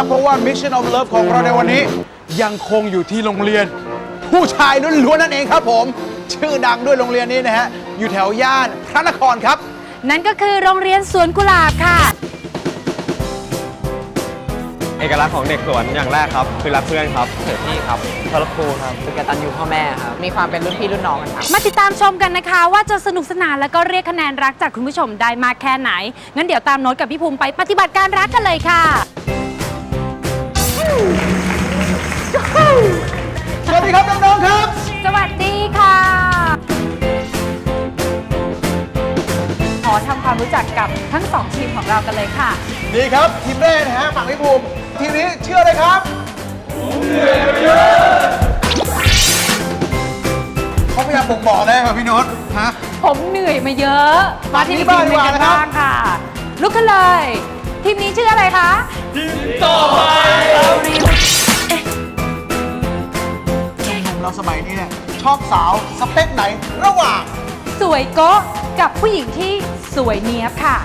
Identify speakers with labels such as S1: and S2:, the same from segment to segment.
S1: แน่นอนนะครับ เพราะว่า Mission of Love ของเราในวันนี้ ยังคงอยู่ที่โรงเรียน ผู้ชายล้วนๆนั่นเองครับผม ชื่อดังด้วยโรงเรียนนี้นะฮะ อยู่แถวย่านพระนครครับ
S2: นั่นก็คือโรงเรียนสวนกุหลาบค่ะ
S3: เอกลักษณ์ของเด็กสวนอย่างแรกครับ คือรักเพื่อนครับเสือที่ครับเคารพครูครับ
S4: คือกตัญญูพ่อแม่ครับ มีความเป็นรุ่นพี่รุ่นน้องกันครับ
S2: มาติดตามชมกันนะคะ ว่าจะสนุกสนานแล้วก็เรียกคะแนนรักจากคุณผู้ชมได้มากแค่ไหน งั้นเดี๋ยวตามโน้ตกับพี่ภูมิไปปฏิบัติการรักกันเลยค่ะ
S1: สวัสดีครับน้องๆครับ
S2: สวัสดีค่ะ ขอทำความรู้จักกับทั้งสองทีมของเรากันเลยค่ะ
S1: นี่ครับทีมแรกนะฮะฝั่งพี่ภูมิทีมนี้เชื่อเลยครับเขาพยายามบ่งบอกได้ครับพี่โน้ตฮะ
S2: ผมเหนื่อยมาเยอะมาที่
S1: นี่
S2: ที
S1: บ้าง
S2: ม
S1: ดีกว่า
S2: กัน
S1: นะครับ
S2: บ้างค่ะ ลุกขึ้นเลย ทีมนี้ชื่ออะไรคะ
S1: หนุ่มเราสมัยนี้เนี่ยชอบสาวสเปคไหนระหว่าง
S2: สวยโก๊ะกับผู้หญิงที่สวยเนี้ยบค่ะ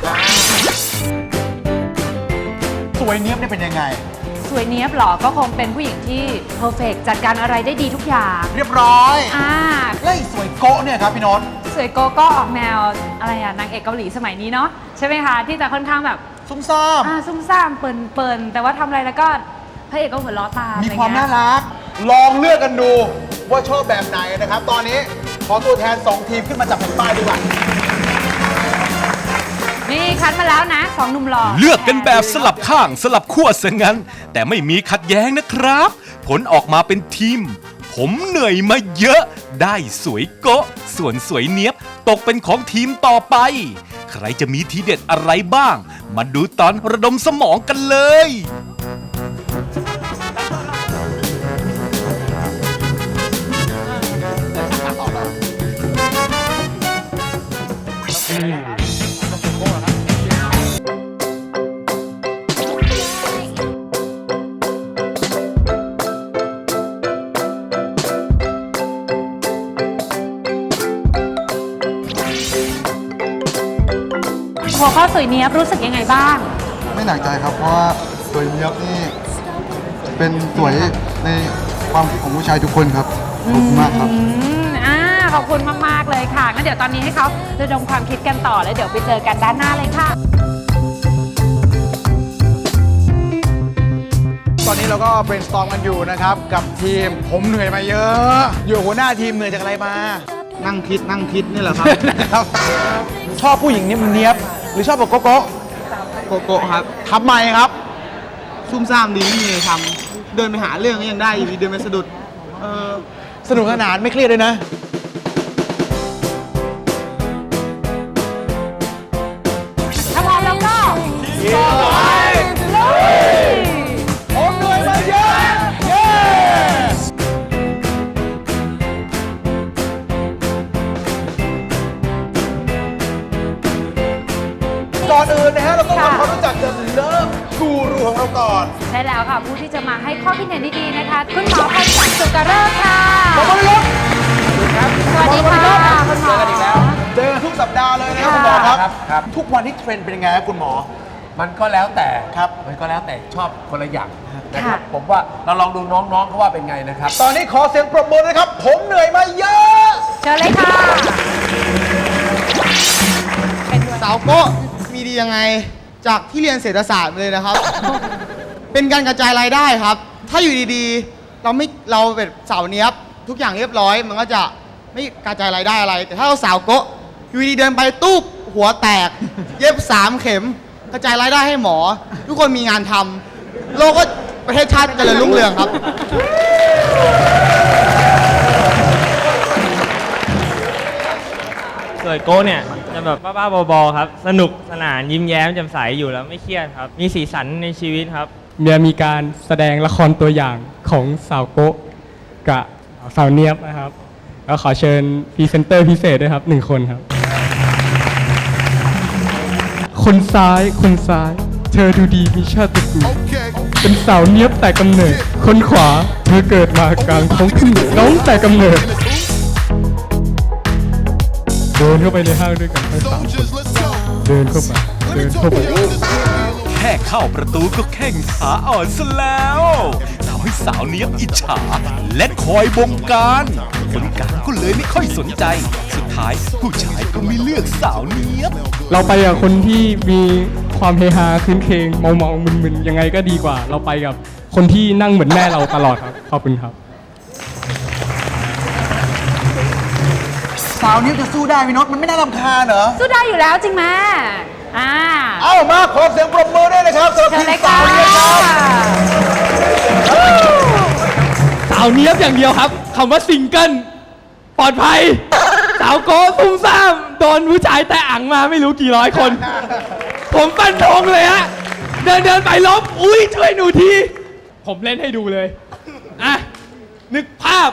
S1: สวยเนี้ยบเนี่ยเป็นยังไง
S2: สวยเนี้ยบเหรอก็คงเป็นผู้หญิงที่เพอร์เฟกจัดการอะไรได้ดีทุกอย่าง
S1: เรียบร้อย
S2: อ่า
S1: และไอ้สวยโกะเนี่ยครับพี่โน้ต
S2: สวยโก๊ะก็ออกแนวอะไรอะนางเอกเกาหลีสมัยนี้เนาะใช่ไหมคะที่จะค่อนข้างแบบ
S1: ซุ่มซ่าม
S2: อ่าซุ่มซ่ามเปิ่นเปิ่นแต่ว่าทำอะไรแล้วก็พระเอกก็หัวเราะตาม
S1: มี
S2: อะไร
S1: ความ
S2: เงี้
S1: น่ายรัก ลองเลือกกันดูว่าชอบแบบไหนนะครับ ตอนนี้ขอตัวแทน 2 ทีมขึ้นมาจับแผ่นป้ายดีกว่า
S2: นี่คัดมาแล้วนะสองหนุ่มหล่อ
S5: เลือกกันแบบสลับข้างสลับขั้วซะงั้น แต่ไม่มีขัดแย้งนะครับ ผลออกมาเป็นทีม ผมเหนื่อยมาเยอะ ได้สวยโกะส่วนสวยเนี้ยบ ตกเป็นของทีมต่อไป ใครจะมีทีเด็ดอะไรบ้าง มาดูตอนระดมสมองกันเลย
S2: หัวข้อสวยเนี้ยบรู้สึกยังไงบ้าง
S6: ไม่หนักใจครับเพราะว่าสวยเนียบนี่เป็นสวยในความคิดของผู้ชายทุกคนครับขอบคุณมากครับ
S2: อืมอ่าขอบคุณมาก ๆ เลยค่ะ งั้นเดี๋ยวตอนนี้ให้เขาระดมความคิดกันต่อแล้วเดี๋ยวไปเจอกันด้านหน้าเลยค่ะ
S1: ตอนนี้เราก็เบรนสตอมกันอยู่นะครับ กับทีมผมเหนื่อยมาเยอะ อยู่หัวหน้าทีมเหนื่อยจากอะไรมา
S6: นั่งคิดนั่งคิดนี่แหละครับ
S1: นะครับ ชอบผู้หญิงเนียบๆ หรือชอบแบบโกโก้
S4: โกโก้ครับ
S1: ทำไมครับ
S4: ซุ่มซ่ามดีไม่มีอะไรทำเดินไปหาเรื่องก็ยังได้อยู่ดีเดินไปสะดุด เออ
S1: สนุกสนานไม่เครียดเลยนะ
S2: ก่
S1: อนอื่นนะฮะ เราต้องทำความรู้จักกับเลิฟกูรูของเราก่อน
S2: ใช่แล้วค่ะ ผู้ที่จะมาให้ข้อคิดเห็นดีๆนะคะ คุณหมอพันศักดิ์สุกเริกษ์ค่ะ
S1: ขอบคุณครับ
S2: สวัสดีค่ะคุณหมอ
S1: เจอกันทุกสัปดาห์เลยนะครับ
S2: ค่ะ
S1: คุณหมอครับ
S7: ครับครับ
S1: ทุกวันที่เทรนด์เป็นยังไงครับคุณหมอ
S7: มันก็แล้วแต่
S1: ครับ
S7: มันก็แล้วแต่ชอบคนละอย่างนะครับ ผมว่าเราลองดูน้องๆเขาว่าเป็นไงนะครับ
S1: ตอนนี้ขอเสียงปรบมือนะครับ ผมเหนื่อยมาเยอะ
S2: เชิญเลยค่ะ
S4: สาวโก็มี ดียังไง จากที่เรียนเศรษฐศาสตร์เลยนะครับ เป็นการกระจายรายได้ครับ ถ้าอยู่ดีๆ เราไม่เราเป็นสาวเนี้ยบทุกอย่างเรียบร้อย มันก็จะไม่กระจายรายได้อะไร แต่ถ้าเราสาวโก็อยู่ดีเดินไปตุ๊บหัวแตก เย็บสามเข็ม กระจายรายได้ให้หมอ ทุกคนมีงานทำโลกก็ประเทศชาติเจริญรุ่งเรืองครับ
S8: สวยโก้เนี่ย จะแบบบ้าๆบอๆครับ สนุกสนานยิ้มแย้มแจ่มใสอยู่แล้วไม่เครียดครับ มีสีสันในชีวิตครับ
S9: เนี่ยมีการแสดงละครตัวอย่างของสาวโกะกับสาวเนียบนะครับแล้วขอเชิญพรีเซนเตอร์พิเศษด้วยครับหนึ่งคนครับ คนซ้ายคนซ้าย เธอดูดีมีชาติตระกูลเป็นสาวเนียบแต่กำเนิด คนขวาเธอเกิดมากลางท้องขึ้นน้องแต่กำเนิด เดินเข้าไปในห้างด้วยกันทั้งสามคนเดินเข้าไปเดินเข้าไป
S5: แค่ค่เข้าประตูก็แข่งขาอ่อนซะแล้วทำให้สาวเนี้ยบอิจฉา และคอยบงการคนกลางก็เลยไม่ค่อยสนใจ สุดท้ายผู้ชายก็ไม่เลือกสาวเนี้ยบ
S9: เราไปกับคนที่มีความเฮฮาคืนเคงเมาเมาๆมึนๆยังไงก็ดีกว่า เราไปกับคนที่นั่งเหมือนแม่เราตลอดครับขอบคุณครับ
S1: สาวนิ้วจะสู้ได้พี่นศมันไม่น่ารำคาญเหรอ
S2: สู้ได้อยู่แล้วจริงไหมอ่า
S1: เอ้ามาขอเสียงปรบมือด้วยนะครับสำหรับ
S2: เชิญ
S1: ทีม
S2: เลย
S1: สา
S2: ค่ะ
S1: วนิ้วครับ
S9: สาวเนี้ยบอย่างเดียวครับคำว่าซิงเกิลปลอดภัย สาวโก้ซุ่มซ่ามโดนผู้ชายแต่อ่างมาไม่รู้กี่ร้อยคน ผมฟันธงเลยฮะเดินเดินไปลบอุ้ยช่วยหนูทีผมเล่นให้ดูเลยอะนึกภาพ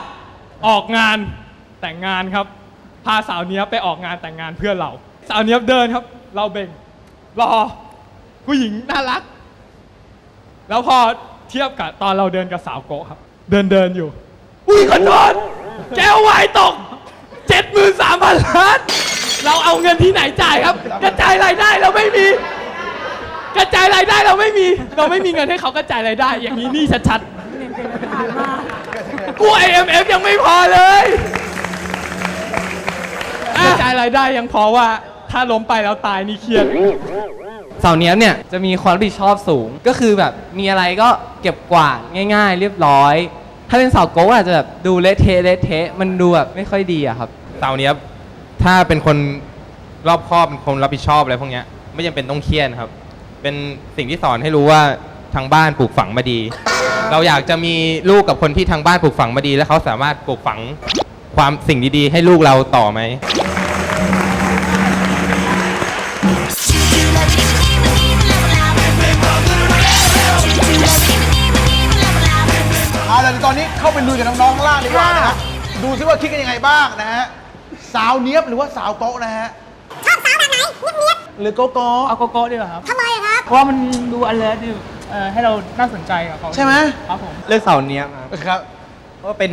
S9: ออกงานแต่งงานครับ พาสาวเนี้ยไปออกงานแต่งงานเพื่อนเรา สาวเนี้ยเดินครับ เราเบ่งรอผู้หญิงน่ารัก แล้วพอเทียบกับตอนเราเดินกับสาวโกะครับ เดินเดินอยู่ อุ้ยขอโทษแก้ววายตกเจ็ดหมื่นสามพันล้านเราเอาเงินที่ไหนจ่ายครับ กระจายรายได้เราไม่มี กระจายรายได้เราไม่มี เราไม่มีเงินให้เขากระจายรายได้ อย่างนี้นี่ชัดๆกู IMF ยังไม่พอเลยายรายได้ยังพอว่าถ้าล้มไปแล้วตายนี่เครียด
S3: สาวเนี้ยบเนี่ยจะมีความรับผิดชอบสูง ก็คือแบบมีอะไรก็เก็บกวาดง่าย ๆ เรียบร้อย ถ้าเป็นสาวโก้อาจจะแบบดูเละเทะเละเทะมันดูแบบไม่ค่อยดีอะครับ
S10: สาวเนี้ยบถ้าเป็นคนรอบคอบเป็นคนรับผิดชอบอะไรพวกเนี้ยไม่จำเป็นต้องเครียดครับ เป็นสิ่งที่สอนให้รู้ว่าทางบ้านปลูกฝังมาดี เราอยากจะมีลูกกับคนที่ทางบ้านปลูกฝังมาดี แล้วเขาสามารถปลูกฝังความสิ่งดีๆ ให้ลูกเราต่อไหม
S1: อาล่ะเดี๋ยวตอนนี้เข้าไปลุยกับน้องๆข้างล่างดีกว่านะฮะดูซิว่าคิดกันยังไงบ้างนะฮะสาวเนี้ยบหรือว่าสาวโต๊ะนะฮะ
S11: ชอบสาวแบบไหนเนียบ
S1: หรือโกโก้
S8: เอาโกโก้ดีกว่าครับ
S11: ๆทำไมอะครับ
S8: เพราะว่ามันดู alert ดีเอ่อให้เราน่าสนใจกับเขา
S1: ใช่ไหม
S8: ครับผม
S3: เลือกสาวเนี้ยบครับ
S1: ครับ
S3: เพราะว่าเป็น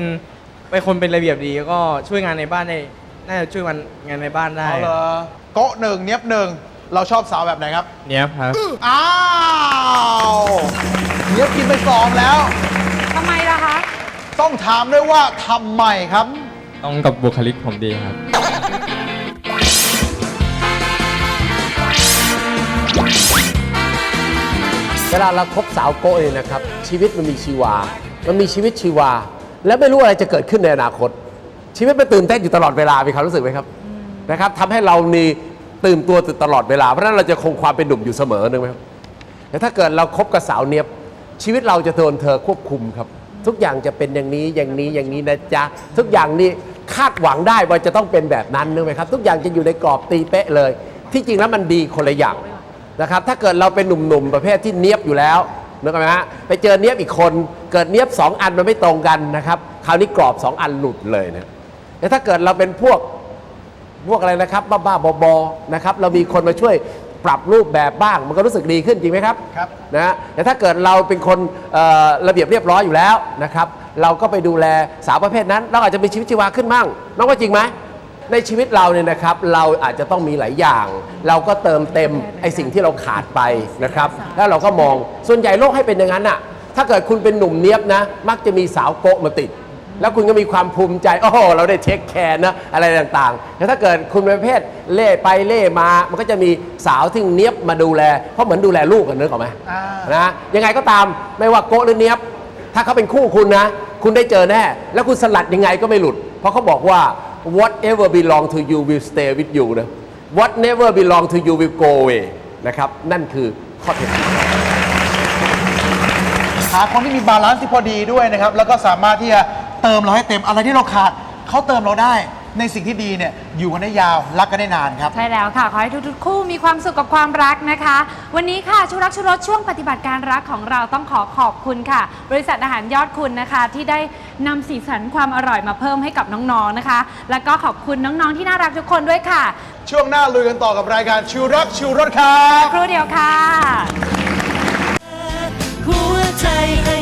S3: เป็นคนเป็นระเบียบดีแล้วก็ช่วยงานในบ้านได้น่าจะช่วยงานงานในบ้านได้
S1: เอาเหรอโต๊ะหนึ่งเนี้ยบหนึ่งเราชอบสาวแบบไหนครับ
S3: เนี้ยบครับ
S1: อ้าวเนี้ยบกินไปสองแล้ว
S2: ทำไมล่ะ คะ
S1: ต้องถามด้วยว่าทำไมครับ
S3: ต้องกับบุคลิกผมดีครับ
S7: เวลาเราคบสาวโก้เนี่ยนะครับ ชีวิตมันมีชีวา มันมีชีวิตชีวา และไม่รู้อะไรจะเกิดขึ้นในอนาคต ชีวิตมันตื่นเต้นอยู่ตลอดเวลามีความรู้สึกไหมครับนะครับทำให้เรานี่ตื่นตัวตลอดเวลาเพราะฉะนั้นเราจะคงความเป็นหนุ่มอยู่เสมอนึกไหมครับแต่ถ้าเกิดเราคบกับสาวเนียบชีวิตเราจะโดนเธอควบคุมครับ ทุกอย่างจะเป็นอย่างนี้อย่างนี้อย่างนี้นะจ๊ะทุกอย่างนี่คาดหวังได้ว่าจะต้องเป็นแบบนั้นนึกไหมครับ ทุกอย่างจะอยู่ในกรอบตีเป๊ะเลย ที่จริงแล้วมันดีคนละอย่างนะครับถ้าเกิดเราเป็นหนุ่มๆประเภทที่เนียบอยู่แล้วนึกออกไหมฮะไปเจอเนียบอีกคน เกิดเนียบสองอันมันไม่ตรงกันนะครับคราวนี้กรอบสองอันหลุดเลยนะแต่ถ้าเกิดเราเป็นพวกพวกอะไรนะครับบ้าๆบอๆนะครับเรามีคนมาช่วย ปรับรูปแบบบ้าง มันก็รู้สึกดีขึ้นจริงไหมครับ
S1: ครับ
S7: นะฮะแต่ถ้าเกิดเราเป็นคนเอ่อระเบียบเรียบร้อยอยู่แล้วนะครับ เราก็ไปดูแลสาวประเภทนั้น เราอาจจะมีชีวิตชีวาขึ้นมั่งน้องว่าจริงไหมในชีวิตเราเนี่ยนะครับเราอาจจะต้องมีหลายอย่าง เราก็เติมเต็มไอสิ่งที่เราขาดไปนะครับ แล้วเราก็มองส่วนใหญ่โลกให้เป็นอย่างนั้นอะถ้าเกิดคุณเป็นหนุ่มเนี้ยบนะ มักจะมีสาวโกะมาติด แล้วคุณก็มีความภูมิใจ โอ้โห เราได้เช็คแคร์นะ อะไรต่างๆแต่ถ้าเกิดคุณเป็นประเภทเล่ไปเล่มา มันก็จะมีสาวที่เนี้ยบมาดูแล เพราะเหมือนดูแลลูกกันนึกออกไหม
S1: อ่า
S7: นะยังไงก็ตามไม่ว่าโกะหรือเนี้ยบ ถ้าเขาเป็นคู่คุณนะ คุณได้เจอแน่ แล้วคุณสลัดยังไงก็ไม่หลุด เพราะเขาบอกว่า whatever belong to you will stay with you นะ what never belong to you will go away นะครับ นั่นคือข้อเท็จจริง
S1: หาคนที่มีบาลานซ์ที่พอดีด้วยนะครับ แล้วก็สามารถที่จะ เติมเราให้เต็มอะไรที่เราขาดเขาเติมเราได้ในสิ่งที่ดีเนี่ยอยู่กันได้ยาวรักกันได้นานครับ
S2: ใช่แล้วค่ะ ขอให้ทุกๆ คู่มีความสุขกับความรักนะคะ วันนี้ค่ะชูรักชูรสช่วงปฏิบัติการรักของเราต้องขอขอบคุณค่ะ บริษัทอาหารยอดคุณนะคะ ที่ได้นำสีสันความอร่อยมาเพิ่มให้กับน้องๆนะคะ แล้วก็ขอบคุณน้องๆที่น่ารักทุกคนด้วยค่ะ
S1: ช่วงหน้าลุยกันต่อกับรายการชิวรักชิวรถครับ
S2: ครู่เดียวค่ะ
S12: หัวใจให้